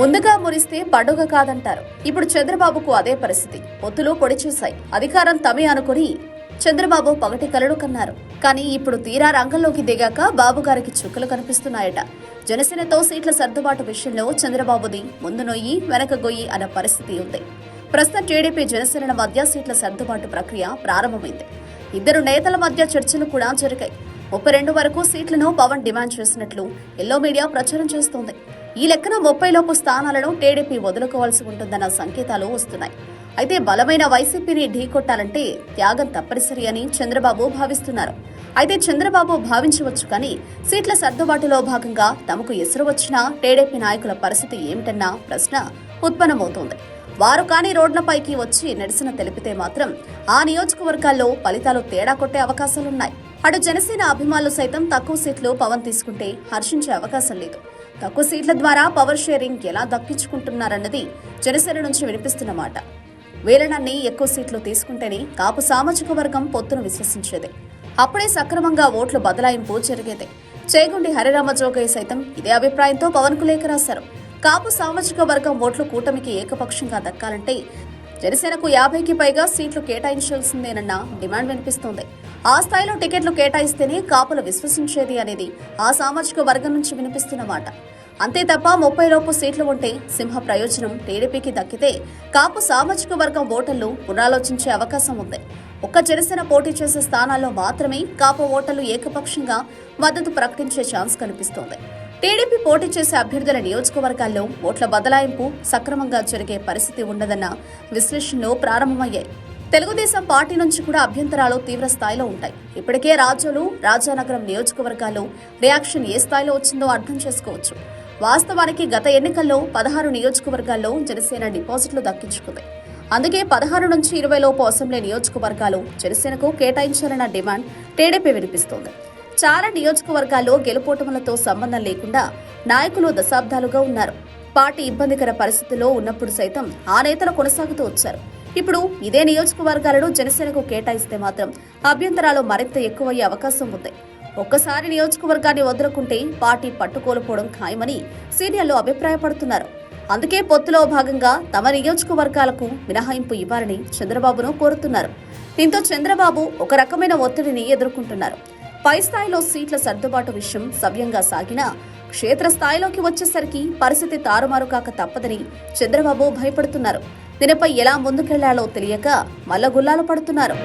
ముందుగా మురిస్తే పండుగ కాదంటారు. ఇప్పుడు చంద్రబాబుకు అదే పరిస్థితి. పొత్తులు పొడి చూశాయి. అధికారం తమే అనుకుని చంద్రబాబు పగటి కలడు కన్నారు. కానీ ఇప్పుడు తీరా రంగంలోకి దిగాక బాబు గారికి చుక్కలు కనిపిస్తున్నాయట. జనసేనతో సీట్ల సర్దుబాటు విషయంలో చంద్రబాబుది ముందు నొయ్యి వెనక గొయ్యి అన్న పరిస్థితి ఉంది. ప్రస్తుతం టీడీపీ జనసేన మధ్య సీట్ల సర్దుబాటు ప్రక్రియ ప్రారంభమైంది. ఇద్దరు నేతల మధ్య చర్చలు కూడా జరిగాయి. ముప్పై రెండు వరకు సీట్లను పవన్ డిమాండ్ చేసినట్లు ఎల్లో మీడియా ప్రచారం చేస్తోంది. ఈ లెక్కన ముప్పైలోపు స్థానాలను టీడీపీ వదులుకోవాల్సి ఉంటుందన్న సంకేతాలు వస్తున్నాయి. అయితే బలమైన వైసీపీని ఢీకొట్టాలంటే త్యాగం తప్పనిసరి అని చంద్రబాబు భావిస్తున్నారు. అయితే చంద్రబాబు భావించవచ్చు కానీ సీట్ల సర్దుబాటులో భాగంగా తమకు ఎసురు వచ్చిన టీడీపీ నాయకుల పరిస్థితి ఏమిటన్న ప్రశ్న ఉత్పన్నమవుతోంది. వారు కానీ రోడ్లపైకి వచ్చి నిరసన తెలిపితే మాత్రం ఆ నియోజకవర్గాల్లో ఫలితాలు తేడా కొట్టే అవకాశాలున్నాయి. అటు జనసేన అభిమానులు సైతం తక్కువ సీట్లు పవన్ తీసుకుంటే హర్షించే అవకాశం లేదు. తక్కువ సీట్ల ద్వారా పవర్ షేరింగ్ ఎలా దక్కించుకుంటున్నారన్నది జనసేన నుంచి వినిపిస్తున్న మాట. వీలనన్ని ఎక్కువ సీట్లు తీసుకుంటేనే కాపు సామాజిక వర్గం పొత్తును విశ్వసించేది. అప్పుడే సక్రమంగా ఓట్లు బదలాయింపు జరిగేది. చేగుండి హరిరామ జోగయ్య సైతం ఇదే అభిప్రాయంతో పవన్కు లేఖ రాశారు. కాపు సామాజిక వర్గం ఓట్లు కూటమికి ఏకపక్షంగా దక్కాలంటే జనసేనకు యాభైకి పైగా సీట్లు కేటాయించాల్సిందేనన్న డిమాండ్ వినిపిస్తోంది. ఆ స్థాయిలో టికెట్లు కేటాయిస్తేనే కాపులు విశ్వసించేది అనేది ఆ సామాజిక వర్గం నుంచి వినిపిస్తున్న మాట. అంతే తప్ప ముప్పై లోపు సీట్లు ఉంటే సింహ ప్రయోజనం టీడీపీకి దక్కితే కాపు సామాజిక వర్గం ఓటర్లు పునరాలోచించే అవకాశం ఉంది. ఒక్క జనసేన పోటీ చేసే స్థానాల్లో మాత్రమే కాపు ఓటర్లు ఏకపక్షంగా మద్దతు ప్రకటించే ఛాన్స్ కనిపిస్తోంది. టీడీపీ పోటీ చేసే అభ్యర్థుల నియోజకవర్గాల్లో ఓట్ల బదలాయింపు సక్రమంగా జరిగే పరిస్థితి ఉండదన్న విశ్లేషణలు ప్రారంభమయ్యాయి. తెలుగుదేశం పార్టీ నుంచి కూడా అభ్యంతరాలు తీవ్ర స్థాయిలో ఉంటాయి. ఇప్పటికే రాజ్యాలు రాజానగరం నియోజకవర్గాల్లో రియాక్షన్ ఏ స్థాయిలో వచ్చిందో అర్థం చేసుకోవచ్చు. వాస్తవానికి గత ఎన్నికల్లో పదహారు నియోజకవర్గాల్లో జనసేన డిపాజిట్లు దక్కించుకుంది. అందుకే పదహారు నుంచి ఇరవై లోపు అసెంబ్లీ నియోజకవర్గాలు జనసేనకు కేటాయించాలన్న డిమాండ్ టీడీపీ వినిపిస్తోంది. చాలా నియోజకవర్గాల్లో గెలుపోటములతో సంబంధం లేకుండా నాయకులు దశాబ్దాలుగా ఉన్నారు. పార్టీ ఇబ్బందికర పరిస్థితుల్లో ఉన్నప్పుడు సైతం ఆ నేతలు కొనసాగుతూ వచ్చారు. ఇప్పుడు ఇదే నియోజకవర్గాలను జనసేనకు కేటాయిస్తే మాత్రం అభ్యంతరాలు మరింత ఎక్కువయ్యే అవకాశం ఉంది. ఒక్కసారి నియోజకవర్గాన్ని వదులుకుంటే పార్టీ పట్టుకోల్పోవడం ఖాయమని సీనియర్లు అభిప్రాయపడుతున్నారు. అందుకే పొత్తులో భాగంగా తమ నియోజకవర్గాలకు మినహాయింపు ఇవ్వాలని చంద్రబాబును కోరుతున్నారు. దీంతో చంద్రబాబు ఒక రకమైన ఒత్తిడిని ఎదుర్కొంటున్నారు. పై స్థాయిలో సీట్ల సర్దుబాటు విషయం సవ్యంగా సాగినా క్షేత్రస్థాయిలోకి వచ్చేసరికి పరిస్థితి తారుమారు కాక తప్పదని చంద్రబాబు భయపడుతున్నారు. దీనిపై ఎలా ముందుకెళ్ళాలో తెలియక మల్లగుల్లాలు పడుతున్నారు.